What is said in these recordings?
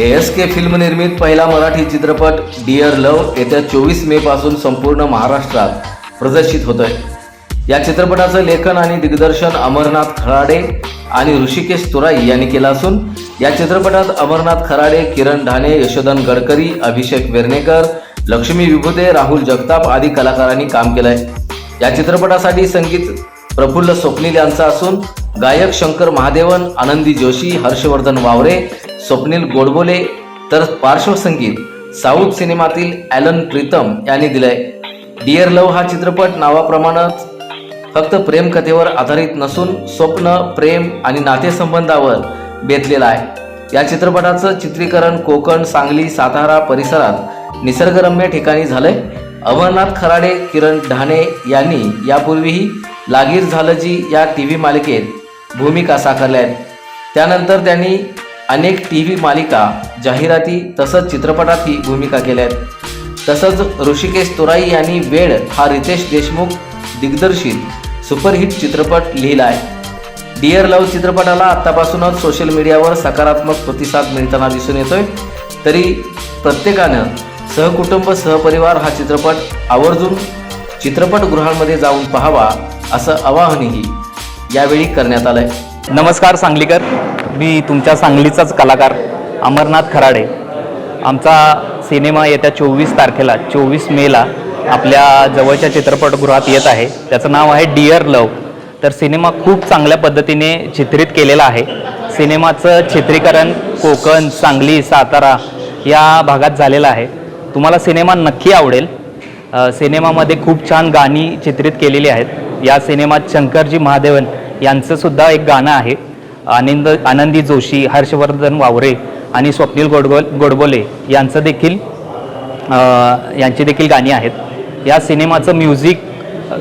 S के film निर्मित पहिला मराठी चित्रपट डिअर लव येत्या चोवीस मे पासून संपूर्ण महाराष्ट्रात प्रदर्शित होतोय. या चित्रपटाचं लेखन आणि दिग्दर्शन अमरनाथ खराडे आणि ऋषिकेश तुराई यांनी केलं असून या चित्रपटात अमरनाथ खराडे किरण ढाणे यशोधन गडकरी अभिषेक वेर्णेकर लक्ष्मी विभुते राहुल जगताप आदी कलाकारांनी काम केलं आहे या चित्रपटासाठी संगीत प्रफुल्ल स्वप्नील यांचा असून गायक शंकर महादेवन आनंदी जोशी हर्षवर्धन वावरे स्वप्नील गोडबोले तर पार्श्वसंगीत साऊथ सिनेमातील ॲलन प्रीतम यांनी दिलंय. डिअर लव हा चित्रपट नावाप्रमाणेच फक्त प्रेमकथेवर आधारित नसून स्वप्न प्रेम आणि नातेसंबंधावर बेतलेला आहे. या चित्रपटाचं चित्रीकरण कोकण सांगली सातारा परिसरात निसर्गरम्य ठिकाणी झालंय. अमरनाथ खराडे किरण ढाणे यांनी यापूर्वीही लागीर झालं जी या टी व्ही मालिकेत भूमिका साकारल्या आहेत. त्यानंतर त्यांनी अनेक टी व्ही मालिका जाहिराती तसंच चित्रपटातही भूमिका केल्या आहेत तसंच ऋषिकेश तुराई यांनी वेळ हा रितेश देशमुख दिग्दर्शित सुपरहिट चित्रपट लिहिला आहे डिअर लव्ह चित्रपटाला आत्तापासूनच सोशल मीडियावर सकारात्मक प्रतिसाद मिळताना दिसून येतोय. तरी प्रत्येकानं सहकुटुंब सहपरिवार हा चित्रपट आवर्जून चित्रपटगृहांमध्ये जाऊन पाहावा असं आवाहनही यावेळी करण्यात आलं आहे नमस्कार सांगलीकर. मी तुमच्या सांगलीचाच कलाकार अमरनाथ खराडे. आमचा सिनेमा येत्या चोवीस तारखेला चोवीस मेला आपल्या जवळच्या चित्रपटगृहात येत आहे. त्याचं नाव आहे डिअर लव तर सिनेमा खूप चांगल्या पद्धतीने चित्रित केलेला आहे. सिनेमाचं चित्रीकरण कोकण सांगली सातारा या भागात झालेलं आहे. तुम्हाला सिनेमा नक्की आवडेल. सिनेमामध्ये खूप छान गाणी चित्रित केलेली आहेत. या सिनेमात शंकरजी महादेवन यांचं सुद्धा एक गाणं आहे. आनंद आनंदी जोशी हर्षवर्धन वावरे आणि स्वप्नील गोडगो गोडबोले यांचं देखील यांची देखील गाणी आहेत. या सिनेमाचं म्युझिक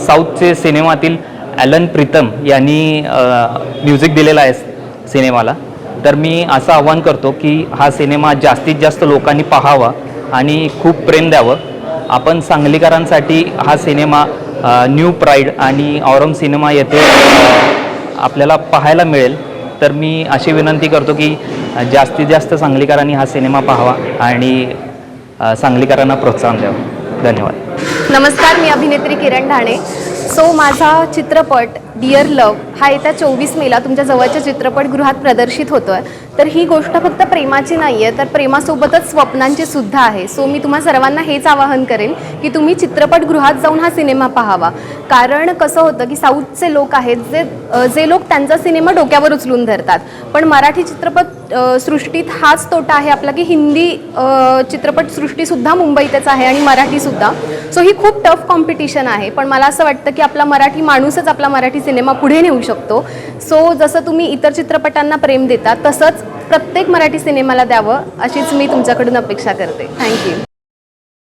साऊथचे सिनेमातील ॲलन प्रीतम यांनी म्युझिक दिलेलं आहे सिनेमाला. तर मी असं आव्हान करतो की हा सिनेमा जास्तीत जास्त लोकांनी पाहावा आणि खूप प्रेम द्यावं. आपण सांगलीकरांसाठी हा सिनेमा न्यू प्राईड आणि औरंग सिनेमा येथे आपल्याला पाहायला मिळेल. तर मी अशी विनंती करतो की जास्तीत जास्त सांगलीकरांनी हा सिनेमा पाहावा आणि सांगलीकरांना प्रोत्साहन द्यावं. धन्यवाद. नमस्कार मी अभिनेत्री किरण ढाणे. सो माझा चित्रपट डिअर लव हा येत्या चोवीस मेला तुमच्या जवळच्या चित्रपटगृहात प्रदर्शित होतो आहे तर ही गोष्ट फक्त प्रेमाची नाही आहे तर प्रेमासोबतच स्वप्नांची सुद्धा आहे. सो मी तुम्हा सर्वांना हेच आवाहन करेन की तुम्ही चित्रपटगृहात जाऊन हा सिनेमा पाहावा. कारण कसं होतं की साऊथचे लोक आहेत जे जे लोक त्यांचा सिनेमा डोक्यावर उचलून धरतात. पण मराठी चित्रपट सृष्टीत हाच तोटा आहे आपला की हिंदी चित्रपटसृष्टीसुद्धा मुंबईतच आहे आणि मराठीसुद्धा सो ही खूप टफ कॉम्पिटिशन आहे. पण मला असं वाटतं की आपला मराठी माणूसच आपला मराठी सिनेमा पुढे नेऊ शकतो. सो जसं तुम्ही इतर चित्रपटांना प्रेम देता तसंच प्रत्येक मराठी सिनेमाला द्यावं अशीच मी तुमच्याकडून अपेक्षा करते. थँक्यू